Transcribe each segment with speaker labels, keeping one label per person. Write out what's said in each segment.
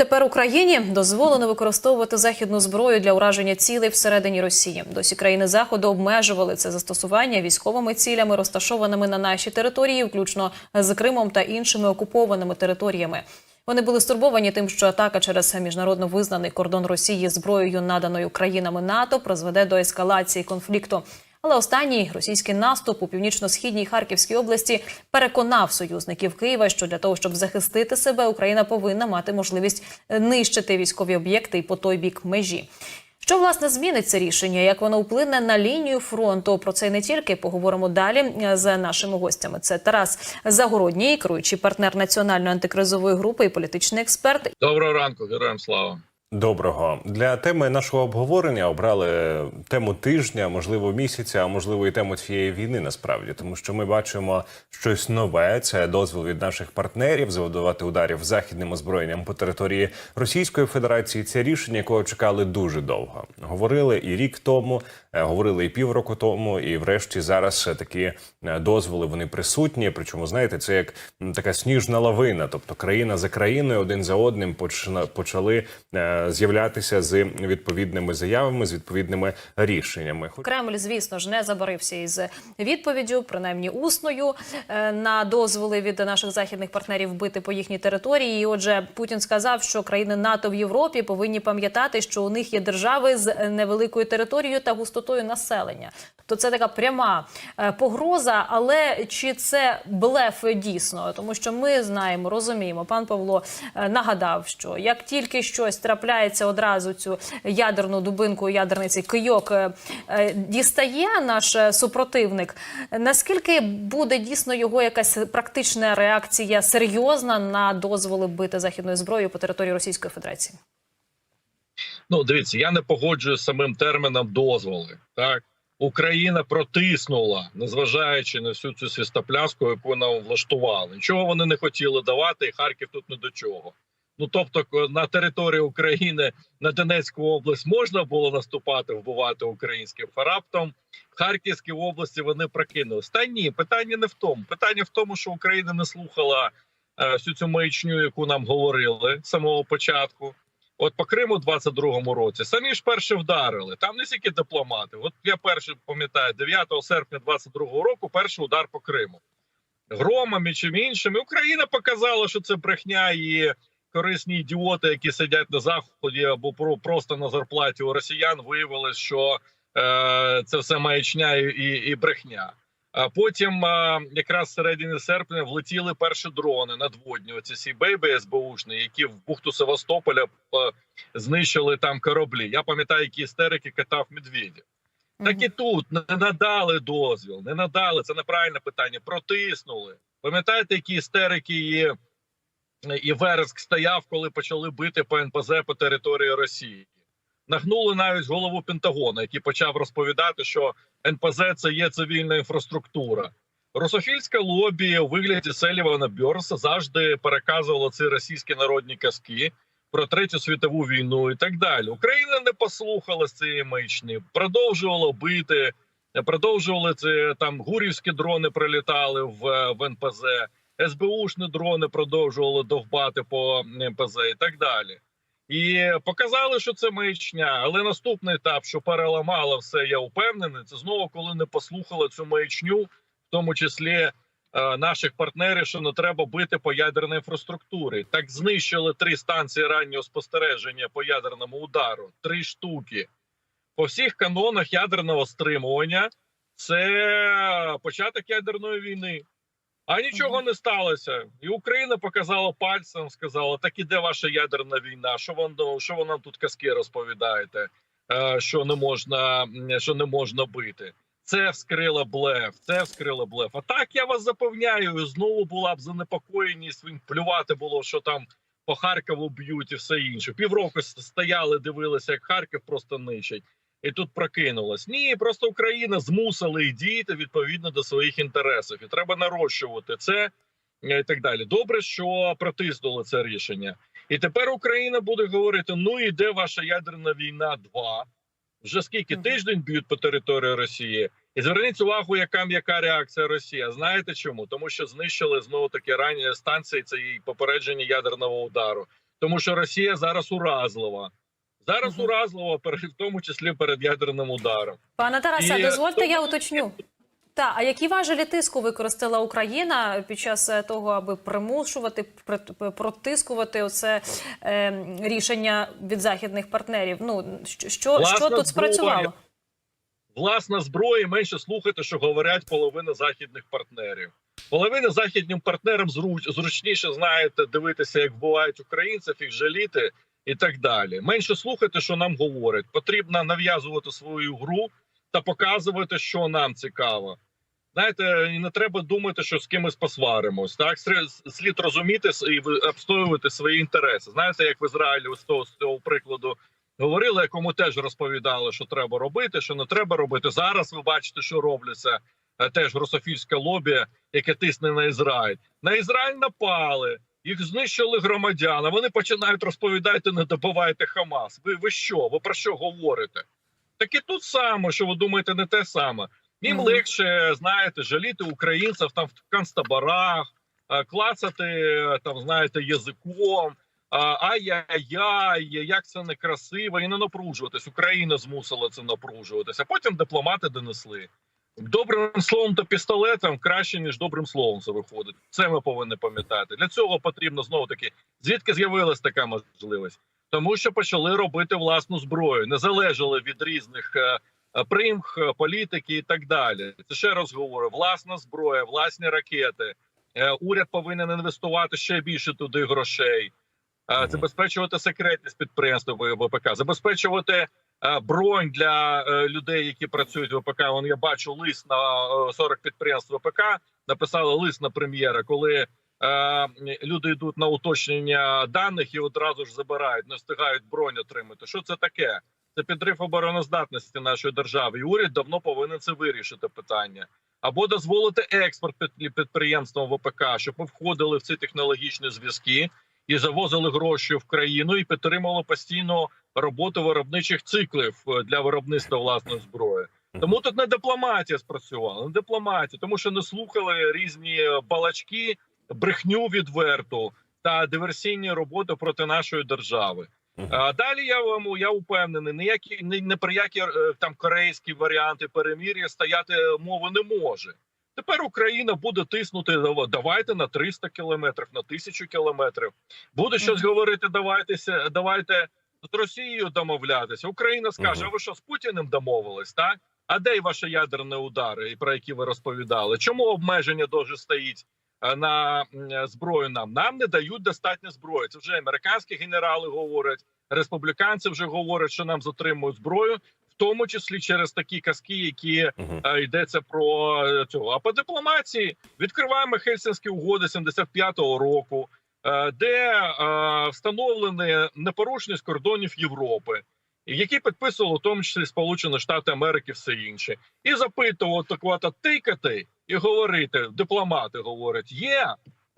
Speaker 1: Тепер Україні дозволено використовувати західну зброю для ураження цілей всередині Росії. Досі країни заходу обмежували це застосування військовими цілями, розташованими на нашій території, включно з Кримом та іншими окупованими територіями. Вони були стурбовані тим, що атака через міжнародно визнаний кордон Росії зброєю, наданою країнами НАТО, призведе до ескалації конфлікту. Але останній російський наступ у північно-східній Харківській області переконав союзників Києва, що для того, щоб захистити себе, Україна повинна мати можливість нищити військові об'єкти і по той бік межі. Що власне змінить це рішення? Як воно вплине на лінію фронту? Про це не тільки поговоримо далі з нашими гостями. Це Тарас Загородній, керуючий партнер національної антикризової групи і політичний експерт.
Speaker 2: Доброго ранку, героям слава.
Speaker 3: Доброго для теми нашого обговорення обрали тему тижня, можливо, місяця, а можливо, і тему цієї війни. Насправді, тому що ми бачимо щось нове. Це дозвіл від наших партнерів заводувати ударів західним озброєнням по території Російської Федерації. Це рішення, якого чекали дуже довго. Говорили і рік тому, е, говорили і півроку тому, і врешті зараз такі е, дозволи вони присутні. Причому знаєте, це як така сніжна лавина, тобто країна за країною один за одним почали. З'являтися з відповідними заявами, з відповідними рішеннями.
Speaker 1: Кремль, звісно ж, не забарився із відповіддю, принаймні усною, е, на дозволи від наших західних партнерів бити по їхній території. І отже, Путін сказав, що країни НАТО в Європі повинні пам'ятати, що у них є держави з невеликою територією та густотою населення. Тобто це така пряма е, погроза, але чи це блеф дійсно? Тому що ми знаємо, розуміємо, пан Павло е, нагадав, що як тільки щось трапляється одразу цю ядерну дубинку, ядерний цей кийок е, дістає наш супротивник. Наскільки буде дійсно його якась практична реакція серйозна на дозволи бити західною зброєю по території Російської Федерації?
Speaker 2: Ну, дивіться, я не погоджуюсь з самим терміном дозволи. Так Україна протиснула, незважаючи на всю цю свістопляску, яку нам влаштували. Нічого вони не хотіли давати, і Харків тут не до чого. Ну тобто, на території України на Донецьку область можна було наступати, вбивати українських а раптом в Харківській області вони прокинулись. Та ні, питання не в тому. Питання в тому, що Україна не слухала е, всю цю маячню, яку нам говорили з самого початку. От по Криму в 22-му році самі ж перші вдарили. Там не тільки дипломати. От я перший пам'ятаю, 9 серпня 22-го року перший удар по Криму. Громами чим іншим. Україна показала, що це брехня і корисні ідіоти, які сидять на заході або про просто на зарплаті у росіян, виявилось, що е, це все маячня і, і брехня. А потім, якраз в середині серпня, влетіли перші дрони надводні. Оці сі бейби СБУшні, які в бухту Севастополя знищили там кораблі. Я пам'ятаю, які істерики катав медведів. Так і тут не надали дозвіл, не надали це неправильне питання. Протиснули. Пам'ятаєте, які істерики і, і Вереск стояв, коли почали бити по НПЗ по території Росії. Нагнули навіть голову Пентагона, який почав розповідати, що НПЗ це є цивільна інфраструктура. Русофільське лобі у вигляді Селівана Бьорса завжди переказувало ці російські народні казки про третю світову війну і так далі. Україна не послухала з цієї маячні, продовжувала бити, продовжували це там гурівські дрони прилітали в, в НПЗ, СБУшні дрони продовжували довбати по НПЗ і так далі. І показали, що це маячня. Але наступний етап, що переламало все, я впевнений, це знову коли не послухали цю маячню, в тому числі е, наших партнерів, що не треба бити по ядерній інфраструктурі. Так знищили три станції раннього спостереження по ядерному удару. Три штуки. По всіх канонах ядерного стримування це початок ядерної війни. А нічого не сталося. І Україна показала пальцем, сказала: так іде ваша ядерна війна. Що вам що ви нам тут казки розповідаєте? е, Що не можна, що не можна бити? Це вскрила блеф, це вскрила блеф. А так я вас запевняю, знову була б занепокоєність. Він плювати було, що там по Харкову б'ють і все інше. Півроку стояли, дивилися, як Харків просто нищать. І тут прокинулась. Ні, просто Україна змусила і діяти відповідно до своїх інтересів, і треба нарощувати це е, і так далі. Добре, що протиснули це рішення, і тепер Україна буде говорити: ну і де ваша ядерна війна? 2 вже скільки тиждень б'ють по території Росії, і зверніть увагу, яка м'яка реакція Росії. А Знаєте чому? Тому що знищили знову таки ранні станції. Це і попередження ядерного удару. тому що Росія зараз уразлива. Зараз
Speaker 1: Мгм.
Speaker 2: уразлива, в тому числі перед ядерним ударом.
Speaker 1: Пане Тарасе,
Speaker 2: І,
Speaker 1: дозвольте, я уточню. Та, а які важелі тиску використала Україна під час е, того, аби примушувати, при- протискувати оце е, рішення від західних партнерів? Ну що,
Speaker 2: Власна
Speaker 1: що тут
Speaker 2: зброя.
Speaker 1: спрацювало?
Speaker 2: Власна зброя менше слухати, що говорять половина західних партнерів. Половина західним партнерам зруч, зручніше знаєте дивитися, як вбивають українців, їх жаліти і так далі. Менше слухати, що нам говорять. Потрібно нав'язувати свою гру та показувати, що нам цікаво. Знаєте, і не треба думати, що з кимось посваримось. Так слід розуміти і обстоювати свої інтереси. Знаєте, як в Ізраїлі з того, з цього прикладу говорили, якому теж розповідали, що треба робити, що не треба робити. Зараз ви бачите, що робляться е, теж русофільське лобі, яке тисне на Ізраїль. На Ізраїль напали, їх знищили громадян. а Вони починають розповідати, не добивайте Хамас. Ви, ви що? Ви про що говорите? Так і тут саме, що ви думаєте, не те саме. Їм
Speaker 1: Мгм.
Speaker 2: легше, знаєте, жаліти українців там в концтаборах, клацати там, знаєте, язиком. Ай-яй-яй, як це некрасиво, і не напружуватись. Україна змусила це напружуватися. Потім дипломати донесли. Добрим словом та пістолетом краще, ніж добрим словом це виходить. Це ми повинні пам'ятати. Для цього потрібно знову таки, звідки з'явилась така можливість? Тому що почали робити власну зброю, не залежали від різних е, е, примх, е, політики і так далі. Це ще раз говорю: власна зброя, власні ракети. Уряд повинен інвестувати ще більше туди грошей, забезпечувати секретність підприємства ВПК, забезпечувати е, бронь для е, людей, які працюють в ВПК. Вон я бачу лист на е, 40 підприємств ВПК. Написали лист на прем'єра, коли е, люди йдуть на уточнення даних і одразу ж забирають, не встигають бронь отримати. Що це таке? Це підрив обороноздатності нашої держави. І уряд давно повинен це вирішити питання. Або дозволити експорт підприємствам ВПК, щоб ми входили в ці технологічні зв'язки і завозили гроші в країну і підтримували постійно роботу виробничих циклів е, для виробництва власної зброї. Тому тут не дипломатія спрацювала, не дипломатія, тому що не слухали різні е, балачки, брехню відверту та диверсійні роботи проти нашої держави. А далі я вам я упевнений, ніякі ні, ні про які е, там корейські варіанти перемір'я стояти мови не може. Тепер Україна буде тиснути «Дава- давайте на 300 кілометрів, на 1000 кілометрів. Буде щось говорити. Давайтеся, давайте з Росією домовлятися. Україна скаже: а ви що з Путіним домовились? Так а де й ваші ядерні удари, про які ви розповідали? Чому обмеження дуже стоїть е, на зброю? Нам нам не дають достатньо зброї. Це вже американські генерали говорять, республіканці вже говорять, що нам затримують зброю, тому числі через такі казки, які е, йдеться про е, цього. А по дипломатії відкриваємо Хельсинські угоди 75-го року, е, де встановлені непорушність кордонів Європи, які підписували в тому числі Сполучені Штати Америки, все інше, і запитував так от тикати і говорити. Дипломати говорять, є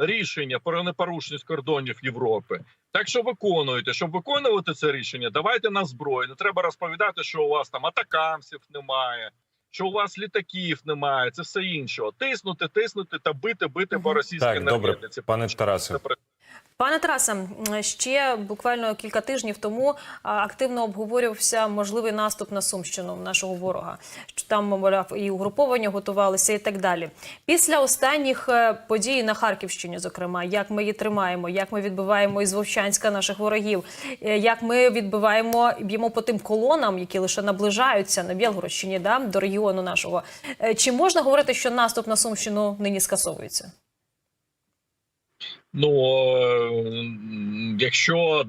Speaker 2: рішення про непорушність кордонів Європи. Так що виконуєте, щоб виконувати це рішення, давайте на зброю. Не треба розповідати, що у вас там атакамсів немає, що у вас літаків немає. Це все інше. Тиснути, тиснути та бити, бити по російській
Speaker 3: Так, добре,
Speaker 2: енергетиці.
Speaker 3: пане Тарасе.
Speaker 1: Пане Тарасе, ще буквально кілька тижнів тому активно обговорювався можливий наступ на Сумщину нашого ворога. Там, мовляв, і угруповання готувалися, і так далі. Після останніх е, подій на Харківщині, зокрема, як ми її тримаємо, як ми відбиваємо із Вовчанська наших ворогів, е, як ми відбиваємо б'ємо по тим колонам, які лише наближаються на Білгородщині, да, до регіону нашого. Е, Чи можна говорити, що наступ на Сумщину нині скасовується?
Speaker 2: Ну е, якщо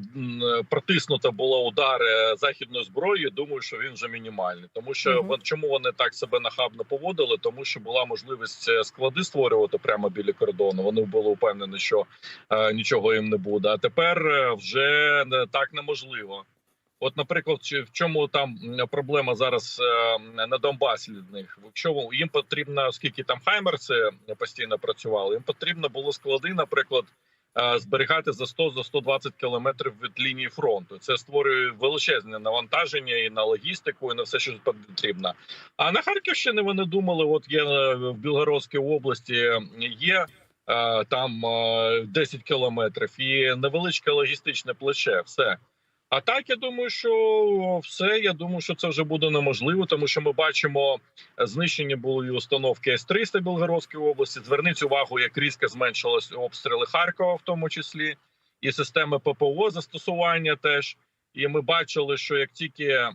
Speaker 2: протиснуто було удари західною зброєю, думаю, що він вже мінімальний. Тому що угу. чому вони так себе нахабно поводили? Тому що була можливість е, склади створювати прямо біля кордону. Вони були впевнені, що е, нічого їм не буде. А тепер е, вже не так неможливо. От, наприклад, в чому там проблема зараз е, на Донбасі від них? Якщо їм потрібно, оскільки там хаймерси постійно працювали, їм потрібно було склади, наприклад, е, зберігати за 100 за 120 кілометрів від лінії фронту. Це створює величезне навантаження і на логістику, і на все, що потрібно. А на Харківщині вони думали, от є е, в Білгородській області є там е, 10 кілометрів, і невеличке логістичне плече. Все. А так я думаю, що все. Я думаю, що це вже буде неможливо, тому що ми бачимо е, знищені були установки С-300 Білгородської області. Зверніть увагу, як різко зменшились обстріли Харкова, в тому числі, і системи ППО застосування теж. І ми бачили, що як тільки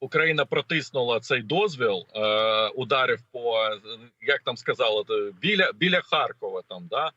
Speaker 2: Україна протиснула цей дозвіл, е, ударів по е, як там сказали, біля біля Харкова. Там да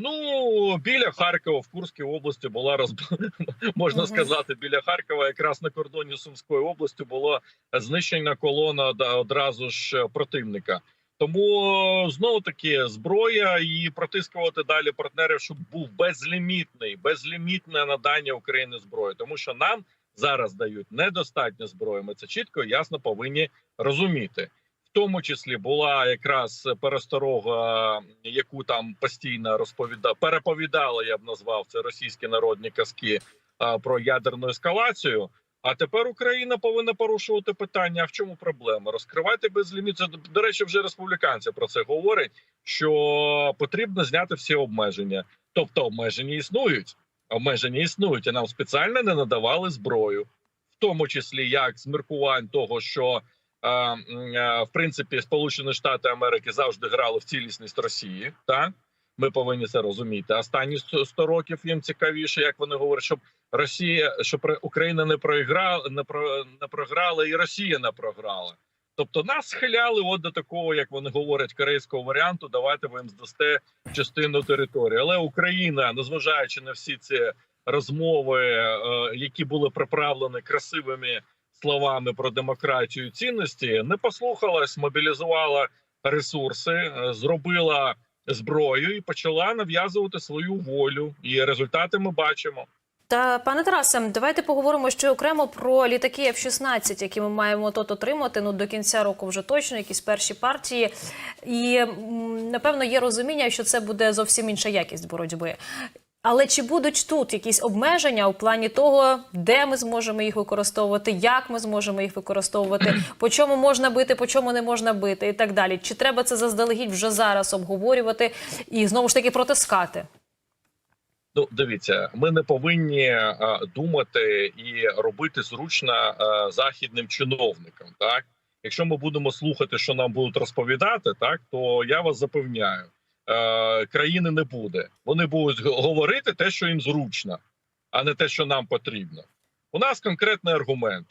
Speaker 2: ну біля Харкова в Курській області була розб... можна сказати, біля Харкова, якраз на кордоні з Сумською областю була знищена колона да, одразу ж противника. Тому знову таки зброя і протискувати далі партнерів, щоб був безлімітний, безлімітне надання України зброї, тому що нам зараз дають недостатньо зброї. Ми це чітко і ясно повинні розуміти. Тому числі була якраз пересторога, яку там постійно розповіда переповідали, я б назвав це російські народні казки про ядерну ескалацію. А тепер Україна повинна порушувати питання. А в чому проблема? Розкривайте безліміт. Це до речі, вже республіканці про це говорять. Що потрібно зняти всі обмеження, тобто обмеження існують. Обмеження існують, і нам спеціально не надавали зброю, в тому числі як з міркувань того, що в принципі Сполучені Штати Америки завжди грали в цілісність Росії. Так ми повинні це розуміти. Останні 100 100 років їм цікавіше, як вони говорять, щоб Росія, щоб Україна не проіграла, не про не програла, і Росія не програла. Тобто нас схиляли от до такого, як вони говорять, корейського варіанту. Давайте ви їм здасте частину території. Але Україна, незважаючи на всі ці розмови, е, які були приправлені красивими словами про демократію цінності, не послухалась, мобілізувала ресурси, е, зробила зброю і почала нав'язувати свою волю. І результати ми бачимо.
Speaker 1: Та пане Тарасе, давайте поговоримо ще окремо про літаки F-16, які ми маємо тут отримати. Ну до кінця року вже точно, якісь перші партії. І напевно є розуміння, що це буде зовсім інша якість боротьби. Але чи будуть тут якісь обмеження у плані того, де ми зможемо їх використовувати, як ми зможемо їх використовувати, по чому можна бити, по чому не можна бити, і так далі? Чи треба це заздалегідь вже зараз обговорювати і знову ж таки протискати?
Speaker 2: Ну, дивіться, ми не повинні е, думати і робити зручно е, західним чиновникам. Так, якщо ми будемо слухати, що нам будуть розповідати, так то я вас запевняю, країни не буде. Вони будуть говорити те, що їм зручно, а не те, що нам потрібно. У нас конкретний аргумент: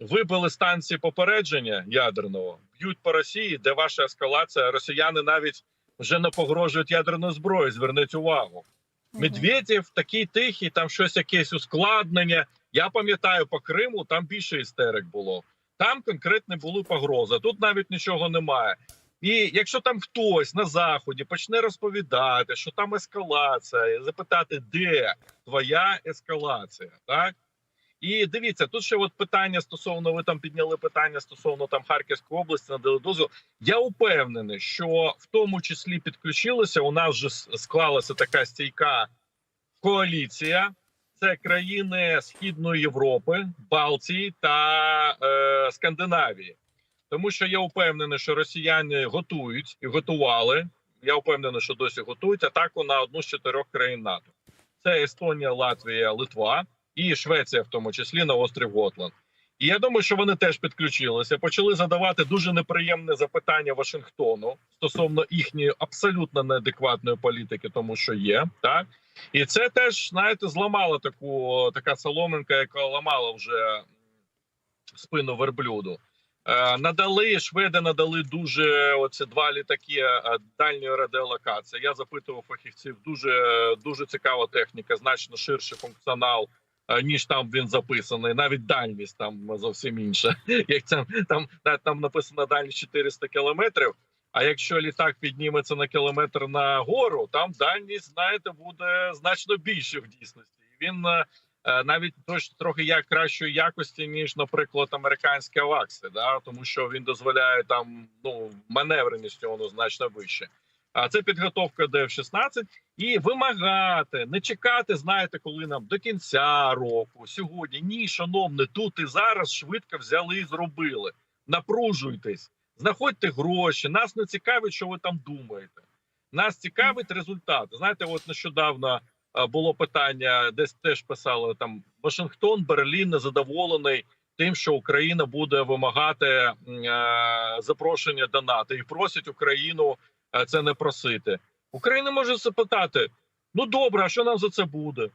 Speaker 2: вибили станції попередження ядерного, б'ють по Росії, де ваша ескалація. Росіяни навіть вже не погрожують ядерною зброєю. Зверніть увагу. Медведєв такий тихий, там щось якесь ускладнення. Я пам'ятаю по Криму, там більше істерик було. Там конкретно були погрози. Тут навіть нічого немає. І якщо там хтось на заході почне розповідати, що там ескалація, запитати, де твоя ескалація, так і дивіться, тут ще от питання стосовно ви там підняли питання стосовно там Харківської області надали дозвіл. Я упевнений, що в тому числі підключилися. У нас вже склалася така стійка коаліція. Це країни Східної Європи, Балтії та е, Скандинавії. Тому що я впевнений, що росіяни готують і готували. Я впевнений, що досі готують атаку на одну з чотирьох країн НАТО. Це Естонія, Латвія, Литва і Швеція, в тому числі на острів Готланд. І я думаю, що вони теж підключилися, почали задавати дуже неприємне запитання Вашингтону стосовно їхньої абсолютно неадекватної політики, тому що є так. І це теж знаєте зламало таку така соломинка, яка ламала вже спину верблюду. Е, надали шведи, надали дуже оці два літаки е, дальньої радіолокації. Я запитував фахівців. Дуже дуже цікава техніка, значно ширший функціонал. е, Ніж там він записаний, навіть дальність там зовсім інша. Як там там, там написано дальність 400 кілометрів. А якщо літак підніметься на кілометр на гору, там дальність, знаєте, буде значно більше в дійсності. Він навіть тож трохи як кращої якості, ніж, наприклад, американські авакси, да, тому що він дозволяє там ну маневреність воно значно вище. А це підготовка до F-16 і вимагати, не чекати, знаєте, коли нам до кінця року, сьогодні. Ні, шановне, тут і зараз швидко взяли і зробили. Напружуйтесь знаходьте гроші. Нас не цікавить, що ви там думаєте. Нас цікавить результат. Знаєте, от нещодавно е, було питання, десь теж писали там Вашингтон, Берлін незадоволений тим, що Україна буде вимагати е, запрошення до НАТО і просить Україну е, це не просити. Україна може запитати: ну добре, а що нам за це буде?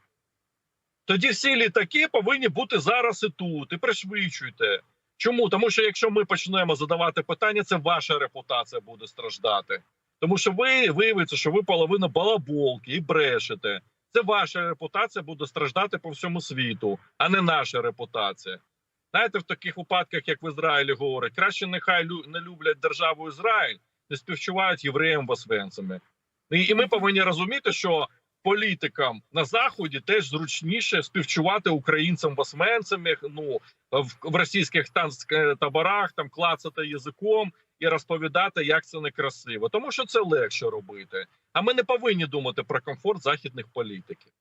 Speaker 2: Тоді всі літаки повинні бути зараз і тут, і пришвидшуйте. Чому? Тому що якщо ми почнемо задавати питання, це ваша репутація буде страждати. Тому що ви виявиться, що ви половина балаболки і брешете. Це ваша репутація буде страждати по всьому світу, а не наша репутація. Знаєте, в таких випадках, як в Ізраїлі говорять, краще нехай не люблять державу Ізраїль, не співчувають євреям в І, ми повинні розуміти, що політикам на заході теж зручніше співчувати українцям в ну в, російських танських таборах, там клацати язиком і розповідати, як це некрасиво, тому що це легше робити. А ми не повинні думати про комфорт західних політиків.